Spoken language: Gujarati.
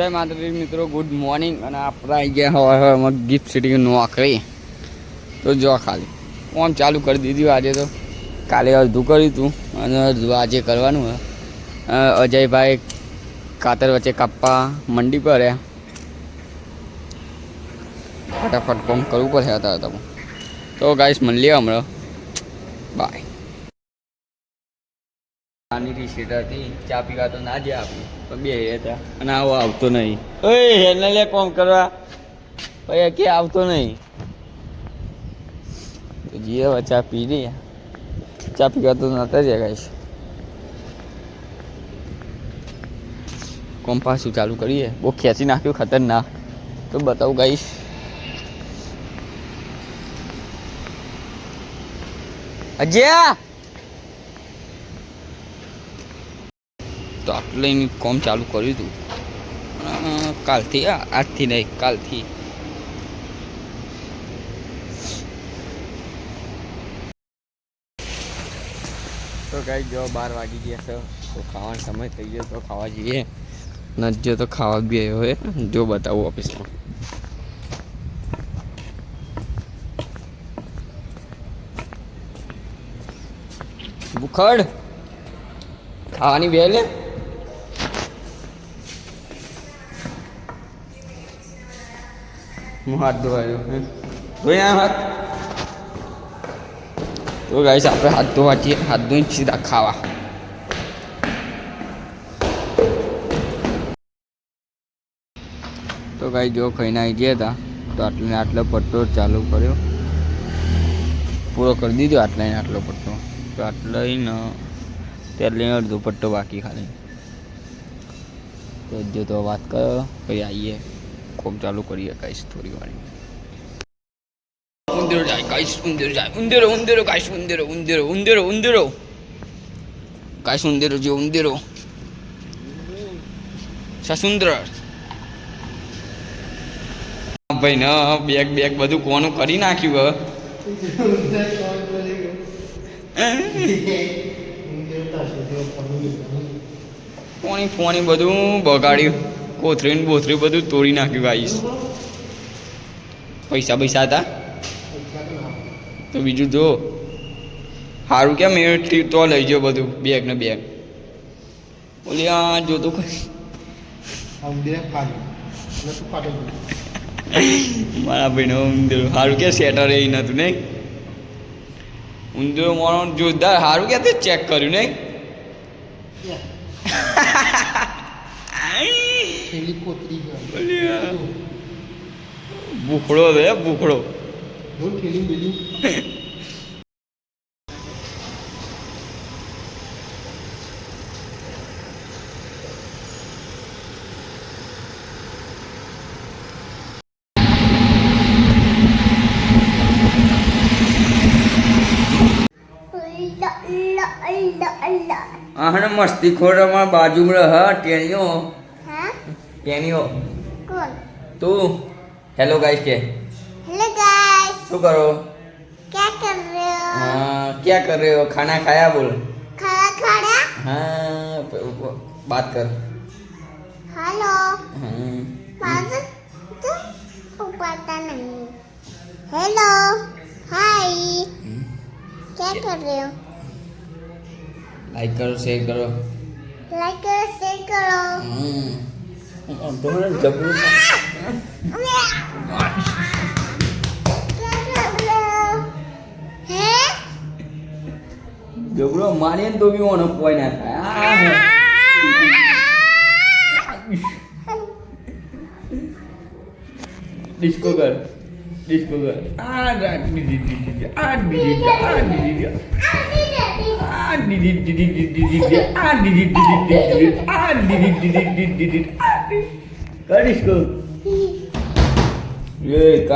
જય માતાજી મિત્રો ગુડ મોર્નિંગ અને આપણે આવી ગયા હવે હવામાં ગિફ્ટ સિટી નોકરી તો જો ખાલી. ફોન ચાલુ કરી દીધું આજે તો. કાલે અડધું કર્યું હતું અને અડધું આજે કરવાનું હોય અજયભાઈ કાતર વચ્ચે કાપવા મંડી પર રહ્યા. ફટાફટ કોમ કરવું પડશે તમે તો. ગાઈસ મળીએ હમણાં. બાય આની ટી શર્ટ હતી ચા પીવા તો ના જે આપી પણ બે હતા અને આવો આવતો નહીં. ઓય, એને લે કોમ કરવા. ભાઈ કે આવતો નહીં. તો જીએ હવે ચા પી દે ચા પીવા તો નતા જ ગાઈશ કોમ પાછું ચાલુ કરીએ. બહુ ખેંચી નાખ્યું, ખતરનાક. તો બતાવું ગાઈશ અજ્યા! તો આટલે કોમ ચાલુ કર્યું હતું. કાલથી આજથી નહીં, કાલથી. તો કઈ જો બાર વાગી ગયા છે, તો ખાવાનો સમય થઈ ગયો, તો ખાવા જઈએ. નજ્જો તો ખાવા બી આવ્યો હોય જો બતાવું ઓફિસમાં. બુખડ ખાવાની બે લે હું હાથ ધોવાયો હે ધોઈ આયો હાથ તો ગાઈસ આપણે હાથ ધોવા છીએ હાથ ધોઈને સીધા ખાવા તો ગાઈ જો ખાઈને આવી ગયા હતા તો આટલે ને આટલો પટ્ટો ચાલુ કર્યો પૂરો કરી દીધો આટલા ને આટલો પટ્ટો તો આટલો ને ત્યારે અડધો પટ્ટો બાકી ખાલી તો જો તો વાત કરો પછી આવીએ કોમ ચાલુ કરીએ કાંઈશ થોડી વાર ઉંદરો જાય કાંઈશ ઉંદરો જાય. ઉંદરો ઉંદરો કાંઈશ ઉંદરો ઉંદરો ઉંદરો ઉંદરો. કાંઈશ ઉંદરો જે ઉંદરો. સસુંદર. ભાઈ ન બેગ બેગ બધું કોનું કરી નાખ્યું હવે પોણી પોણી બધું બગાડ્યું. કોથરી ને બોથરી બધું તોડી નાખ્યું આવીશ પૈસા પૈસા હતા? તો બીજું જો. સારું કેમ એ તો લઈ ગયો બધું બેગ ને બેગ ઓલી આ જોતું મારા ભાઈનો ઉંદર સારું કે સેટર એ નતું નહીં? ઉંદર મારો જોરદાર. સારું કે ચેક કર્યું નહીં? આ ભૂખડો છે ભૂખડો. આહને મસ્તી ખોરમાં બાજુમાં રહ ટેણીઓ. કેમિયો કોણ તું હેલો ગાઈસ કે? હેલો ગાઈસ શું કરો? ક્યા કર રહે હો હા ક્યા કર રહે હો ખાના ખાયા બોલ. ખાના ખાડા? હા બાત કર. હેલો. હમ. મારું તો ઉપરતા નહીં. હેલો હાય ક્યા કર રહે હો લાઈક કરો શેર કરો. લાઈક કરો શેર કરો. હમ. ધોરણ જબરું જબરો મારીએ તો બી ઓનો કોઈ ના થાય ડિસ્કો કર ડિસ્કો કર આઠ આઠ મિનિટ આઠ મિનિટ આઠ મિનિટ આ દીદી દીદી દીદી દીદી આ દીદી દીદી દીદી આ દીદી દીદી દીદી Go to school. Yay,